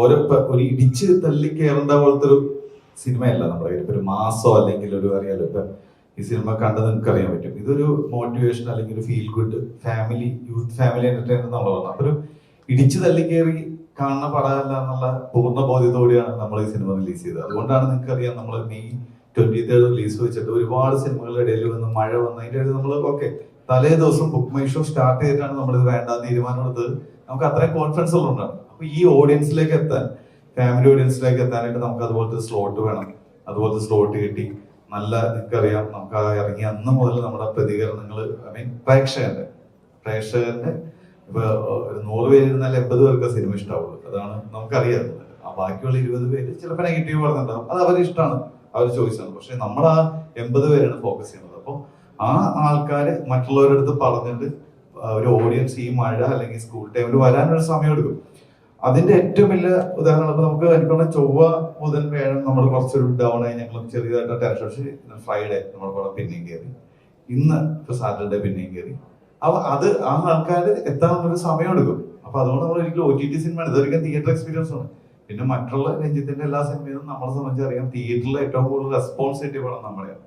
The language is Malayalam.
ഓരോ ഒരു ഇടിച്ച് തള്ളി കയറേണ്ട പോലത്തെ ഒരു സിനിമയല്ല നമ്മുടെ. ഇപ്പൊ ഒരു മാസോ അല്ലെങ്കിൽ ഒരു അറിയാലോ ഇപ്പൊ ഈ സിനിമ കണ്ട് നിങ്ങൾക്ക് അറിയാൻ പറ്റും. ഇതൊരു മോട്ടിവേഷൻ അല്ലെങ്കിൽ ഒരു feel good family youth family entertainment നമ്മൾ പറഞ്ഞു അപ്പൊ ഒരു ഇടിച്ചു തള്ളി കയറി കാണുന്ന പടമല്ല എന്നുള്ള പൂർണ ബോധ്യത്തോടെയാണ് നമ്മൾ ഈ സിനിമ റിലീസ് ചെയ്തത്. അതുകൊണ്ടാണ് നിങ്ങൾക്ക് അറിയാം നമ്മൾ മെയ് ട്വന്റി തേർഡ് റിലീസ് വെച്ചിട്ട് ഒരുപാട് സിനിമകളുടെ ഇടയിൽ വന്ന് മഴ വന്ന് അതിന്റെ ഇടയിൽ നമ്മൾ ഓക്കെ തലേ ദിവസം ബുക്ക് മൈ ഷോ സ്റ്റാർട്ട് ചെയ്തിട്ടാണ് നമ്മൾ ഇത് വേണ്ടാന്ന് തീരുമാനം എടുത്തത്. നമുക്ക് അത്രയും കോൺഫിഡൻസ് ഉള്ളതുകൊണ്ടാണ് അപ്പൊ ഈ ഓഡിയൻസിലേക്ക് എത്താൻ ഫാമിലി ഓഡിയൻസിലേക്ക് എത്താനായിട്ട് നമുക്ക് അതുപോലത്തെ സ്ലോട്ട് വേണം. അതുപോലത്തെ സ്ലോട്ട് കിട്ടി. നല്ല നിനക്കറിയാം നമുക്ക് ആ ഇറങ്ങി അന്ന് മുതൽ നമ്മുടെ പ്രതികരണങ്ങൾ ഐ മീൻ പ്രേക്ഷകന്റെ പ്രേക്ഷകന്റെ ഇപ്പൊ ഒരു നൂറ് പേര് ഇരുന്നാൽ എൺപത് പേർക്ക് സിനിമ ഇഷ്ടാവുള്ളൂ. അതാണ് നമുക്കറിയാം. ആ ബാക്കിയുള്ള ഇരുപത് പേര് ചിലപ്പോൾ നെഗറ്റീവ് പറഞ്ഞിട്ടുണ്ടാവും. അത് അവരുടെ ഇഷ്ടമാണ് അവർ ചോയ്സാണ് പക്ഷെ നമ്മൾ ആ എൺപത് പേരാണ് ഫോക്കസ് ചെയ്യുന്നത്. അപ്പോൾ ആ ആൾക്കാര് മറ്റുള്ളവരുടെ അടുത്ത് പറഞ്ഞിട്ട് ഒരു ഓഡിയൻസ് ഈ മഴ അല്ലെങ്കിൽ സ്കൂൾ ടൈമിൽ വരാനൊരു സമയം എടുക്കും. അതിന്റെ ഏറ്റവും വലിയ ഉദാഹരണം ഇപ്പൊ നമുക്ക് എനിക്കൊന്ന് ചൊവ്വ മുതൽ വേണം നമ്മൾ കുറച്ചൊരു ഡൗൺ ആയി ഞങ്ങൾ ചെറിയതായിട്ട് ടെൻഷൻ പക്ഷേ ഫ്രൈഡേ നമ്മൾ കൂടെ പിന്നെയും കയറി ഇന്ന് ഇപ്പൊ സാറ്റർഡേ പിന്നെയും കയറി അപ്പൊ അത് ആ ആൾക്കാർ എത്താനുള്ളൊരു സമയം എടുക്കും. അപ്പൊ അതുകൊണ്ട് നമ്മൾ ഒരിക്കലും ഒ ടി ടി സിനിമയാണ് ഇതൊരിക്കലും തിയേറ്റർ എക്സ്പീരിയൻസ് ആണ്. പിന്നെ മറ്റുള്ള രഞ്ജിത്തിന്റെ എല്ലാ സിനിമയിലും നമ്മളെ സംബന്ധിച്ച് അറിയാം തിയേറ്ററിൽ ഏറ്റവും കൂടുതൽ റെസ്പോൺസ് കിട്ടിയ പടം നമ്മളെയാണ്